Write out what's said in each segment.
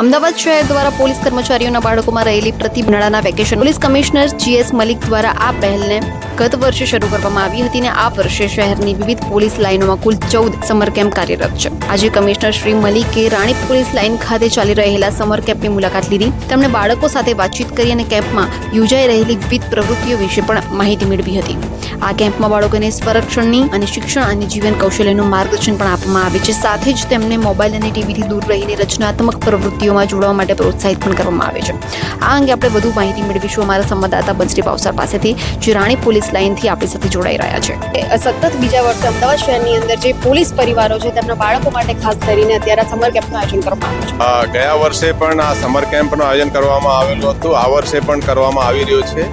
અમદાવાદ શહેર દ્વારા પોલીસ કર્મચારીઓના બાળકોમાં રહેલી પ્રતિભનાળાના vacation police commissioner G S Malik દ્વારા આ પહેલને ગત વર્ષે શરૂ કરવામાં આવી હતી અને આ વર્ષે શહેરની વિવિધ પોલીસ લાઇનોમાં કુલ ચૌદ સમર કેમ્પ કાર્યરત છે. આજે કમિશનર શ્રી મલિકે રાણી પોલીસ લાઇન ખાતે ચાલી રહેલા સમર કેમ્પની મુલાકાત લીધી. તેમણે બાળકો સાથે વાતચીત કરી અને કેમ્પમાં યોજાઈ રહેલી વિવિધ પ્રવૃત્તિઓ વિશે પણ માહિતી મેળવી હતી. આ કેમ્પમાં બાળકોને સ્વરક્ષણની અને શિક્ષણ અને જીવન કૌશલ્યનું માર્ગદર્શન પણ આપવામાં આવે છે. સાથે જ તેમને મોબાઈલ અને ટીવીથી દૂર રહીને રચનાત્મક પ્રવૃત્તિઓમાં જોડવા માટે પ્રોત્સાહિત પણ કરવામાં આવે છે. આ અંગે આપણે વધુ માહિતી મેળવીશું અમારા સંવાદદાતા બંસરી પાવસર પાસેથી, જે રાણી પોલીસ લાઇનથી આપણી સાથે જોડાઈ રહ્યા છે. સતત બીજા વર્ષે અમદાવાદ શહેરની અંદર જે પોલીસ પરિવારો છે તેમના બાળકો માટે ખાસ કરીને અત્યારે સમર કેમ્પનું આયોજન કરવામાં આવ્યું છે. ગયા વર્ષે પણ આ સમર કેમ્પનું આયોજન કરવામાં આવેલું હતું. આ વર્ષે પણ કરવામાં આવી રહ્યું છે.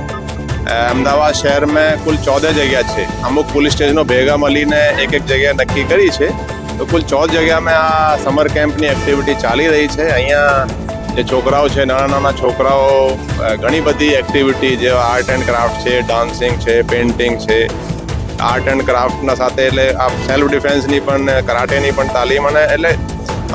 અમદાવાદ શહેરમાં કુલ ચૌદ જગ્યા છે. અમુક પોલીસ સ્ટેશનો ભેગા મળીને એક એક જગ્યા નક્કી કરી છે. તો કુલ ચૌદ જગ્યામાં આ સમર કેમ્પની એક્ટિવિટી ચાલી રહી છે. અહીંયા જે છોકરાઓ છે નાના નાના છોકરાઓ ઘણી બધી એક્ટિવિટી જેવા આર્ટ એન્ડ ક્રાફ્ટ છે ડાન્સિંગ છે પેઇન્ટિંગ છે. આર્ટ એન્ડ ક્રાફ્ટના સાથે એટલે આ સેલ્ફ ડિફેન્સની પણ કરાટેની પણ તાલીમ અને એટલે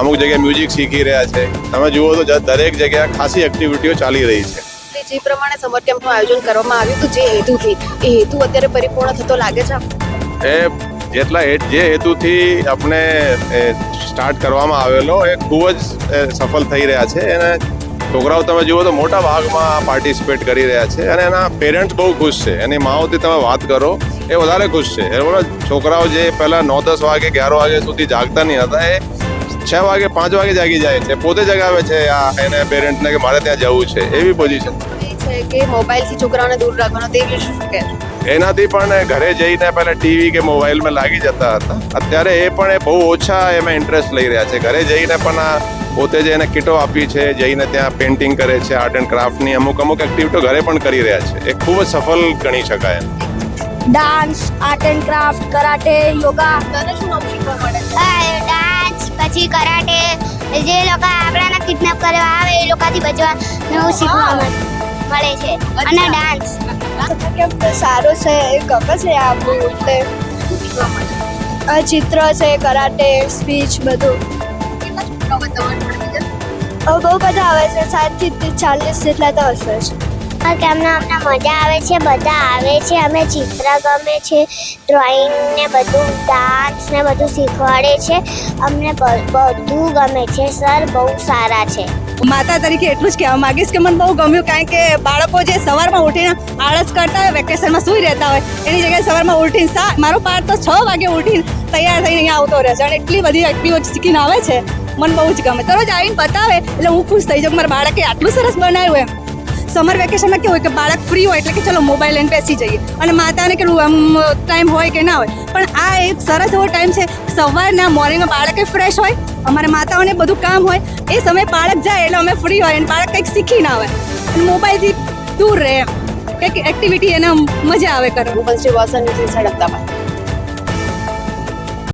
અમુક જગ્યાએ મ્યુઝિક શીખી રહ્યા છે. તમે જુઓ તો દરેક જગ્યાએ ખાસી એક્ટિવિટીઓ ચાલી રહી છે. જે પ્રમાણે સમર કેમ્પનું આયોજન કરવામાં આવ્યું હતું જે હેતુથી એ હેતુ અત્યારે પરિપૂર્ણ થતો લાગે છે? એ જેટલા જે હેતુથી આપણે સ્ટાર્ટ કરવામાં આવેલો. એ ખૂબ જ સફળ થઈ રહ્યા છે. અને છોકરાઓ તમે જુઓ તો મોટા ભાગમાં પાર્ટિસિપેટ કરી રહ્યા છે અને એના પેરેન્ટ્સ બહુ ખુશ છે. એની માઓથી તમે વાત કરો, એ વધારે ખુશ છે. એ છોકરાઓ જે પહેલાં નવ દસ વાગે, અગિયાર વાગે સુધી જાગતા નહીં હતા, એ છ વાગે, પાંચ વાગે જાગી જાય છે. પોતે જગાવે છે આ એને પેરેન્ટ્સને કે મારે ત્યાં જવું છે. એવી પોઝિશન એ છે કે મોબાઈલથી છોકરાઓને દૂર રાખવાનો તે વિશે શું કહે એનાથી પણ ઘરે જઈને પહેલા ટીવી કે મોબાઈલમાં લાગી જતા હતા. અત્યારે એ પણ એ બહુ ઓછા એમાં ઇન્ટરેસ્ટ લઈ રહ્યા છે. ઘરે જઈને પણ આ પોતે જ એને કીટો આપી છે જઈને ત્યાં પેઇન્ટિંગ કરે છે આર્ટ એન્ડ ક્રાફ્ટની અમુક અમુક એક્ટિવિટીઓ ઘરે પણ કરી રહ્યા છે. એ ખૂબ જ સફળ ગણી શકાય એમ. Dance art and craft karate yoga તને શું નવું શીખવા મળે? છે ડાન્સ પછી કરાટે જે લોકો આપણાને કિડનેપ કરવા આવે એ લોકોથી બચવા નવું શીખવા મળે. મળે છે અને ડાન્સ કેમ સારો છે ગમે છે આપણું એટલે આ ચિત્ર છે કરાટે સ્પીચ બધું. બહુ બધા આવે છે સાતથી ચાલીસ જેટલા તો હશે આ કેમના અમને મજા આવે છે બધા આવે છે અમે ચિત્ર ગમે છે ડ્રોઈંગ ને બધું ડાન્સ ને બધું શીખવાડે છે. અમને બધું ગમે છે સર બહુ સારા છે. માતા તરીકે એટલું જ કહેવા માંગીશ કે મને બહુ ગમ્યું કારણ કે બાળકો જે સવારમાં ઉઠીને આળસ કરતા હોય, વેકેશનમાં સૂઈ રહેતા હોય, એની જગ્યાએ સવારમાં ઉઠીને સા મારો પાર તો છ વાગે ઉઠીને તૈયાર થઈને અહીંયા આવતો રહે છે અને એટલી બધી એક્ટિવો શીખીને આવે છે, મને બહુ જ ગમે. તરત આવીને બતાવે એટલે હું ખુશ થઈ જાઉં મારા બાળકે આટલું સરસ બનાવ્યું એમ. સમર વેકેશનમાં કેવું હોય કે બાળક ફ્રી હોય એટલે કે ચલો મોબાઈલ લઈને બેસી જઈએ અને માતાને કેટલું આમ ટાઈમ હોય કે ના હોય. પણ આ એક સરસ એવો ટાઈમ છે, સવારના મોર્નિંગમાં બાળકે ફ્રેશ હોય અમારે માતાઓને બધું કામ હોય, એ સમયે બાળક જાય એટલે અમે ફ્રી હોય અને બાળક કંઈક શીખી ના આવે મોબાઈલથી દૂર રહે એમ. કંઈક એક્ટિવિટી એને મજા આવે કરવાની.